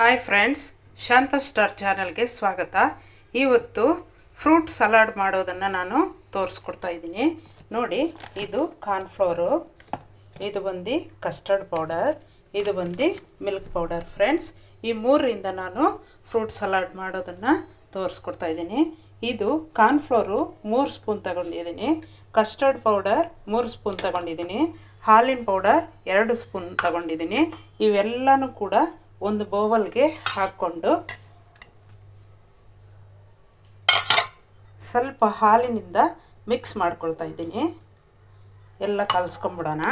Hi friends ಶಾಂತ star ಚಾನಲ್ಗೆ ಸ್ವಾಗತ. ಇವತ್ತು ಫ್ರೂಟ್ ಸಲಾಡ್ ಮಾಡೋದನ್ನು ನಾನು ತೋರಿಸ್ಕೊಡ್ತಾ ಇದ್ದೀನಿ. ನೋಡಿ, ಇದು ಕಾರ್ನ್ಫ್ಲೋರು ಇದು ಬಂದು ಕಸ್ಟರ್ಡ್ ಪೌಡರ್ ಇದು ಬಂದು ಮಿಲ್ಕ್ ಪೌಡರ್ ಫ್ರೆಂಡ್ಸ್ ಈ ಮೂರರಿಂದ ನಾನು ಫ್ರೂಟ್ ಸಲಾಡ್ ಮಾಡೋದನ್ನು ತೋರಿಸ್ಕೊಡ್ತಾ ಇದ್ದೀನಿ. ಇದು ಕಾರ್ನ್ಫ್ಲೋರು ಮೂರು ಸ್ಪೂನ್ ತಗೊಂಡಿದ್ದೀನಿ. ಕಸ್ಟರ್ಡ್ ಪೌಡರ್ ಮೂರು ಸ್ಪೂನ್ ತಗೊಂಡಿದ್ದೀನಿ. ಹಾಲಿನ ಪೌಡರ್ ಎರಡು ಸ್ಪೂನ್ ತಗೊಂಡಿದ್ದೀನಿ. ಇವೆಲ್ಲನೂ ಕೂಡ ಒಂದು ಬೌವಲ್ಗೆ ಹಾಕ್ಕೊಂಡು ಸ್ವಲ್ಪ ಹಾಲಿನಿಂದ ಮಿಕ್ಸ್ ಮಾಡ್ಕೊಳ್ತಾ ಇದ್ದೀನಿ. ಎಲ್ಲ ಕಲಿಸ್ಕೊಂಬಿಡೋಣ.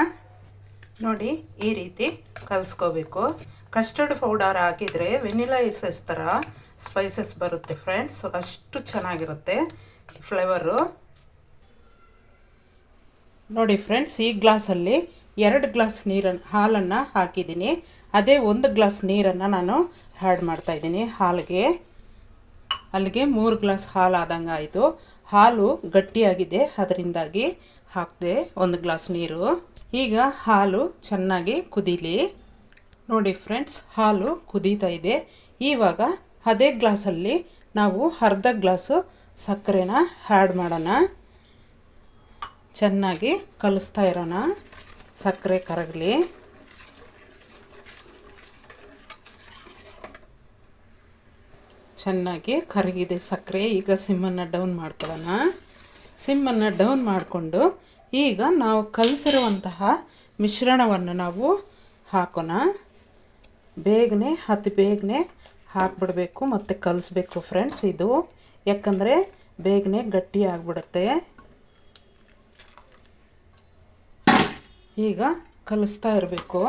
ನೋಡಿ, ಈ ರೀತಿ ಕಲಿಸ್ಕೋಬೇಕು. ಕಸ್ಟರ್ಡ್ ಪೌಡರ್ ಹಾಕಿದರೆ ವೆನಿಲಾ ಎಸಸ್ ಥರ ಸ್ಪೈಸಸ್ ಬರುತ್ತೆ ಫ್ರೆಂಡ್ಸ್. ಅಷ್ಟು ಚೆನ್ನಾಗಿರುತ್ತೆ ಫ್ಲೇವರು. ನೋಡಿ ಫ್ರೆಂಡ್ಸ್, ಈ ಗ್ಲಾಸಲ್ಲಿ ಎರಡು ಗ್ಲಾಸ್ ನೀರನ್ನು ಹಾಲನ್ನು ಹಾಕಿದ್ದೀನಿ. ಅದೇ ಒಂದು ಗ್ಲಾಸ್ ನೀರನ್ನು ನಾನು ಆ್ಯಡ್ ಮಾಡ್ತಾಯಿದ್ದೀನಿ ಹಾಲಿಗೆ. ಅಲ್ಲಿಗೆ ಮೂರು ಗ್ಲಾಸ್ ಹಾಲು ಆದಂಗೆ ಆಯಿತು. ಹಾಲು ಗಟ್ಟಿಯಾಗಿದೆ, ಅದರಿಂದಾಗಿ ಹಾಕಿದೆ ಒಂದು ಗ್ಲಾಸ್ ನೀರು. ಈಗ ಹಾಲು ಚೆನ್ನಾಗಿ ಕುದೀಲಿ. ನೋಡಿ ಫ್ರೆಂಡ್ಸ್, ಹಾಲು ಕುದೀತಾ ಇದೆ. ಇವಾಗ ಅದೇ ಗ್ಲಾಸಲ್ಲಿ ನಾವು ಅರ್ಧ ಗ್ಲಾಸು ಸಕ್ಕರೆನ ಆ್ಯಡ್ ಮಾಡೋಣ. ಚೆನ್ನಾಗಿ ಕಲಿಸ್ತಾ ಇರೋಣ. ಸಕ್ಕರೆ ಕರಗಲಿ. ಚೆನ್ನಾಗಿ ಕರಗಿದೆ ಸಕ್ಕರೆ. ಈಗ ಸಿಮ್ಮನ್ನು ಡೌನ್ ಮಾಡ್ಕೊಳ್ಳೋಣ. ಸಿಮ್ಮನ್ನು ಡೌನ್ ಮಾಡಿಕೊಂಡು ಈಗ ನಾವು ಕಲಸಿರುವಂತಹ ಮಿಶ್ರಣವನ್ನು ನಾವು ಹಾಕೋಣ. ಬೇಗನೆ, ಅತಿ ಬೇಗನೆ ಹಾಕ್ಬಿಡಬೇಕು ಮತ್ತು ಕಲಿಸ್ಬೇಕು ಫ್ರೆಂಡ್ಸ್ ಇದು. ಯಾಕಂದರೆ ಬೇಗನೆ ಗಟ್ಟಿ ಆಗಿಬಿಡುತ್ತೆ. ಈಗ ಕಲಿಸ್ತಾ ಇರಬೇಕು.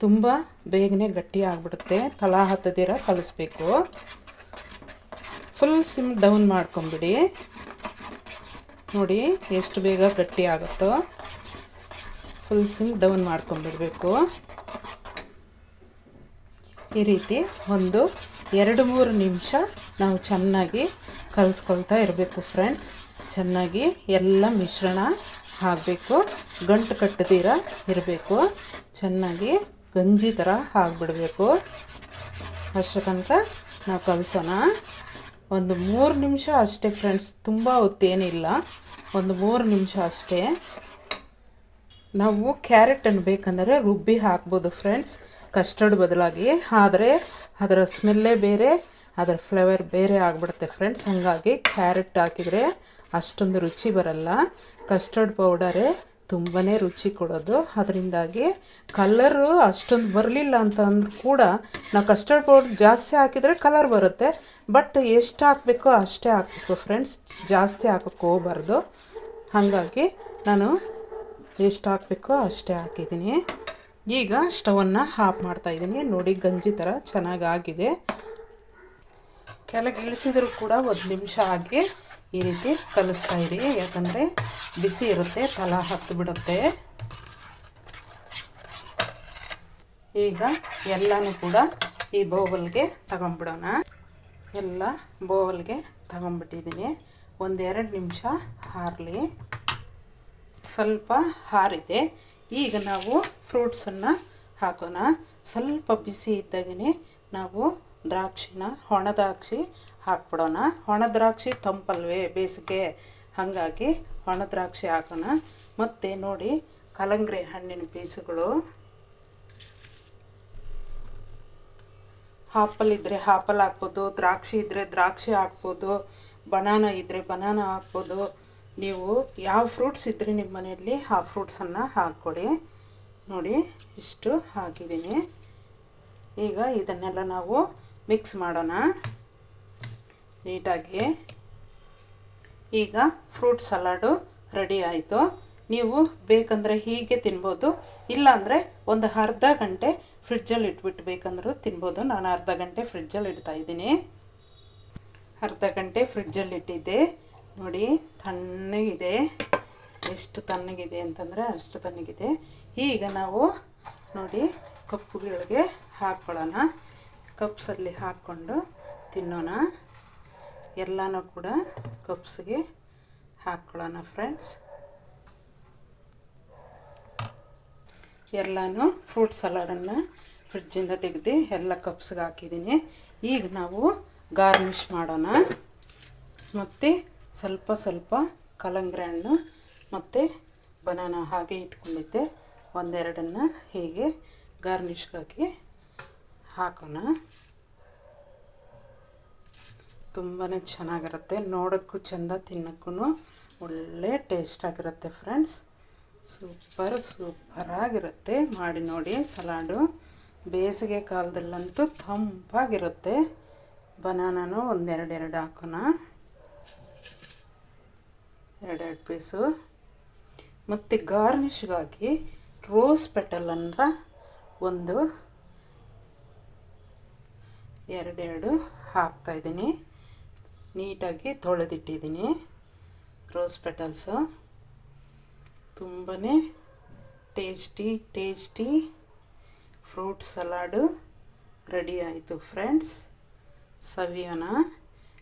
ತುಂಬ ಬೇಗನೆ ಗಟ್ಟಿ ಆಗಿಬಿಡುತ್ತೆ. ತಳ ಹತ್ತದಿರ ಕಲಿಸ್ಬೇಕು. ಫುಲ್ ಸಿಮ್ ಡೌನ್ ಮಾಡ್ಕೊಂಬಿಡಿ. ನೋಡಿ ಎಷ್ಟು ಬೇಗ ಗಟ್ಟಿ ಆಗುತ್ತೋ. ಫುಲ್ ಸಿಮ್ ಡೌನ್ ಮಾಡ್ಕೊಂಬಿಡಬೇಕು. ಈ ರೀತಿ ಒಂದು ಎರಡು ಮೂರು ನಿಮಿಷ ನಾವು ಚೆನ್ನಾಗಿ ಕಲಿಸ್ಕೊಳ್ತಾ ಇರಬೇಕು ಫ್ರೆಂಡ್ಸ್ ಚೆನ್ನಾಗಿ ಎಲ್ಲ ಮಿಶ್ರಣ ಹಾಕಬೇಕು. ಗಂಟು ಕಟ್ಟದಿರ ಇರಬೇಕು. ಚೆನ್ನಾಗಿ ಗಂಜಿ ಥರ ಆಗಿಬಿಡಬೇಕು ಅಷ್ಟಕ್ಕಂತ ನಾವು ಕಲಸೋಣ. ಒಂದು ಮೂರು ನಿಮಿಷ ಅಷ್ಟೇ ಫ್ರೆಂಡ್ಸ್ ತುಂಬ ಹೊತ್ತೇನಿಲ್ಲ. ಒಂದು ಮೂರು ನಿಮಿಷ ಅಷ್ಟೇ. ನಾವು ಕ್ಯಾರೆಟನ್ನು ಬೇಕಂದರೆ ರುಬ್ಬಿ ಹಾಕ್ಬೋದು ಫ್ರೆಂಡ್ಸ್ ಕಸ್ಟರ್ಡ್ ಬದಲಾಗಿ. ಆದರೆ ಅದರ ಸ್ಮೆಲ್ಲೇ ಬೇರೆ ಅದರ ಫ್ಲೇವರ್ ಬೇರೆ ಆಗಿಬಿಡುತ್ತೆ ಫ್ರೆಂಡ್ಸ್. ಹಾಗಾಗಿ ಕ್ಯಾರೆಟ್ ಹಾಕಿದರೆ ಅಷ್ಟೊಂದು ರುಚಿ ಬರಲ್ಲ. ಕಸ್ಟರ್ಡ್ ಪೌಡರೇ ತುಂಬಾ ರುಚಿ ಕೊಡೋದು. ಅದರಿಂದಾಗಿ ಕಲರು ಅಷ್ಟೊಂದು ಬರಲಿಲ್ಲ ಅಂತ ಕೂಡ ನಾವು ಕಸ್ಟರ್ಡ್ ಪೌಡರ್ ಜಾಸ್ತಿ ಹಾಕಿದರೆ ಕಲರ್ ಬರುತ್ತೆ. ಬಟ್ ಎಷ್ಟು ಹಾಕಬೇಕೋ ಅಷ್ಟೇ ಹಾಕಬೇಕು ಫ್ರೆಂಡ್ಸ್. ಜಾಸ್ತಿ ಹಾಕೋಕ್ಕೆ ಹೋಗಬಾರ್ದು. ಹಾಗಾಗಿ ನಾನು ಎಷ್ಟು ಹಾಕಬೇಕೋ ಅಷ್ಟೇ ಹಾಕಿದ್ದೀನಿ. ಈಗ ಸ್ಟವನ್ನು ಆಫ್ ಮಾಡ್ತಾಯಿದ್ದೀನಿ ನೋಡಿ ಗಂಜಿ ಥರ ಚೆನ್ನಾಗಿ ಕೆಳಗೆ ಇಳಿಸಿದರೂ ಕೂಡ ಒಂದು ನಿಮಿಷ ಹಾಗೆ ಈ ರೀತಿ ಕಲಿಸ್ತಾ ಇರಿ. ಯಾಕಂದರೆ ಬಿಸಿ ಇರುತ್ತೆ, ತಲ ಹತ್ತು ಬಿಡುತ್ತೆ. ಈಗ ಎಲ್ಲನೂ ಕೂಡ ಈ ಬೋವಲ್ಗೆ ತಗೊಂಬಿಡೋಣ ಎಲ್ಲ ಬೋವಲ್ಗೆ ತಗೊಂಬಿಟ್ಟಿದ್ದೀನಿ ಒಂದೆರಡು ನಿಮಿಷ ಹಾರಲಿ. ಸ್ವಲ್ಪ ಹಾರಿದೆ. ಈಗ ನಾವು ಫ್ರೂಟ್ಸನ್ನು ಹಾಕೋಣ. ಸ್ವಲ್ಪ ಬಿಸಿ ಇದ್ದಾಗೇ ನಾವು ದ್ರಾಕ್ಷಿನ, ಒಣ ದ್ರಾಕ್ಷಿ ಹಾಕ್ಬಿಡೋಣ. ಒಣ ದ್ರಾಕ್ಷಿ ತಂಪಲ್ವೇ ಬೇಸಿಗೆ. ಹಾಗಾಗಿ ಒಣ ದ್ರಾಕ್ಷಿ ಹಾಕೋಣ. ಮತ್ತು ನೋಡಿ ಕಲಂಗ್ರಿ ಹಣ್ಣಿನ ಪೀಸುಗಳು. ಹಾಪಲ್ ಇದ್ದರೆ ಹಾಪಲ್ ಹಾಕ್ಬೋದು, ದ್ರಾಕ್ಷಿ ಇದ್ದರೆ ದ್ರಾಕ್ಷಿ ಹಾಕ್ಬೋದು, ಬನಾನ ಇದ್ದರೆ ಬನಾನ ಹಾಕ್ಬೋದು. ನೀವು ಯಾವ ಫ್ರೂಟ್ಸ್ ಇದ್ದರೆ ನಿಮ್ಮ ಮನೆಯಲ್ಲಿ ಆ ಫ್ರೂಟ್ಸನ್ನು ಹಾಕ್ಕೊಡಿ. ನೋಡಿ ಇಷ್ಟು ಹಾಕಿದ್ದೀನಿ. ಈಗ ಇದನ್ನೆಲ್ಲ ನಾವು ಮಿಕ್ಸ್ ಮಾಡೋಣ ನೀಟಾಗಿ. ಈಗ ಫ್ರೂಟ್ ಸಲಾಡು ರೆಡಿ ಆಯಿತು. ನೀವು ಬೇಕಂದರೆ ಹೀಗೆ ತಿನ್ಬೋದು, ಇಲ್ಲಾಂದರೆ ಒಂದು ಅರ್ಧ ಗಂಟೆ ಫ್ರಿಜ್ಜಲ್ಲಿ ಇಟ್ಬಿಟ್ಟು ಬೇಕಂದ್ರೂ ತಿನ್ಬೋದು. ನಾನು ಅರ್ಧ ಗಂಟೆ ಫ್ರಿಜ್ಜಲ್ಲಿ ಇಡ್ತಾ ಇದ್ದೀನಿ. ಅರ್ಧ ಗಂಟೆ ಫ್ರಿಜ್ಜಲ್ಲಿ ಇಟ್ಟಿದ್ದೆ. ನೋಡಿ, ತಣ್ಣಗಿದೆ. ಎಷ್ಟು ತಣ್ಣಗಿದೆ ಅಂತಂದರೆ ಅಷ್ಟು ತಣ್ಣಗಿದೆ. ಈಗ ನಾವು ನೋಡಿ ಕಪ್ಪುಗಳಿಗೆ ಹಾಕ್ಕೊಳ್ಳೋಣ. ಕಪ್ಸಲ್ಲಿ ಹಾಕ್ಕೊಂಡು ತಿನ್ನೋಣ. ಎಲ್ಲನೂ ಕೂಡ ಕಪ್ಸ್ಗೆ ಹಾಕ್ಕೊಳ್ಳೋಣ ಫ್ರೆಂಡ್ಸ್ ಎಲ್ಲನೂ ಫ್ರೂಟ್ ಸಲಾಡನ್ನು ಫ್ರಿಡ್ಜಿಂದ ತೆಗೆದು ಎಲ್ಲ ಕಪ್ಸ್ಗೆ ಹಾಕಿದ್ದೀನಿ. ಈಗ ನಾವು ಗಾರ್ನಿಷ್ ಮಾಡೋಣ. ಮತ್ತು ಸ್ವಲ್ಪ ಸ್ವಲ್ಪ ಕಲಂಗ್ರಿ ಹಣ್ಣು ಮತ್ತು ಬನಾನ ಹಾಗೆ ಇಟ್ಕೊಂಡಿದ್ದೆ. ಒಂದೆರಡನ್ನು ಹೀಗೆ ಗಾರ್ನಿಷ್ಗಾಗಿ ಹಾಕೋಣ. ತುಂಬಾ ಚೆನ್ನಾಗಿರುತ್ತೆ. ನೋಡೋಕ್ಕೂ ಚೆಂದ ತಿನ್ನೋಕ್ಕೂ ಒಳ್ಳೆ ಟೇಸ್ಟ್ ಆಗಿರುತ್ತೆ ಫ್ರೆಂಡ್ಸ್ ಸೂಪರ್ ಸೂಪರಾಗಿರುತ್ತೆ ಮಾಡಿ ನೋಡಿ ಸಲಾಡು. ಬೇಸಿಗೆ ಕಾಲದಲ್ಲಂತೂ ತಂಪಾಗಿರುತ್ತೆ. ಬನಾನೂ ಒಂದೆರಡೆರಡು ಹಾಕೋಣ. ಎರಡೆರಡು ಪೀಸು. ಮತ್ತು ಗಾರ್ನಿಷ್ಗಾಗಿ ರೋಸ್ ಪೆಟಲ್ ಅಂದ್ರೆ ಒಂದು ಎರಡೆರಡು ಹಾಕ್ತಾಯಿದ್ದೀನಿ ನೀಟಾಗಿ ತೊಳೆದಿಟ್ಟಿದ್ದೀನಿ. Rose petals. ತುಂಬಾ tasty tasty fruit salad ready ಆಯಿತು ಫ್ರೆಂಡ್ಸ್. ಸವಿಯೋಣ.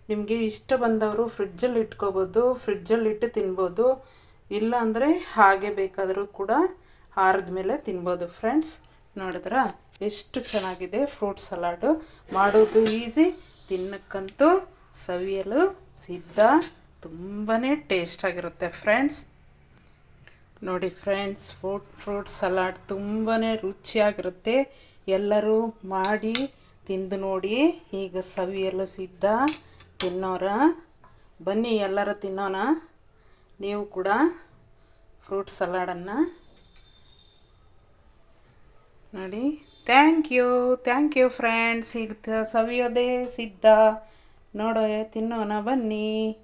ನಿಮಗೆ ಇಷ್ಟ ಬಂದವರು ಫ್ರಿಡ್ಜಲ್ಲಿ ಇಟ್ಕೋಬೋದು, ಫ್ರಿಡ್ಜಲ್ಲಿ ಇಟ್ಟು ತಿನ್ಬೋದು. ಇಲ್ಲ ಅಂದರೆ ಹಾಗೆ ಬೇಕಾದರೂ ಕೂಡ ಆರಿದ ಮೇಲೆ ತಿನ್ಬೋದು ಫ್ರೆಂಡ್ಸ್. ನೋಡಿದ್ರ? ಎಷ್ಟು ಚೆನ್ನಾಗಿದೆ ಫ್ರೂಟ್ ಸಲಾಡು. ಮಾಡೋದು ಈಸಿ, ತಿನ್ನಕ್ಕಂತೂ ಸವಿಯಲು ಸಿದ್ಧ ತುಂಬಾ ಟೇಸ್ಟಾಗಿರುತ್ತೆ ಫ್ರೆಂಡ್ಸ್. ನೋಡಿ ಫ್ರೆಂಡ್ಸ್, ಫ್ರೂಟ್ ಫ್ರೂಟ್ ಸಲಾಡ್ ತುಂಬಾ ರುಚಿಯಾಗಿರುತ್ತೆ. ಎಲ್ಲರೂ ಮಾಡಿ, ತಿಂದು ನೋಡಿ, ಈಗ ಸವಿಯಲು ಸಿದ್ಧ. ತಿನ್ನೋರ, ಬನ್ನಿ ಎಲ್ಲರೂ ತಿನ್ನೋಣ. ನೀವು ಕೂಡ ಫ್ರೂಟ್ ಸಲಾಡನ್ನು. ನೋಡಿ. Thank you thank you friends ಈಗ ತ- ಸವಿಯೋದೇ ಸಿದ್ಧ. ನೋಡೋ ತಿನ್ನೋಣ ಬನ್ನಿ.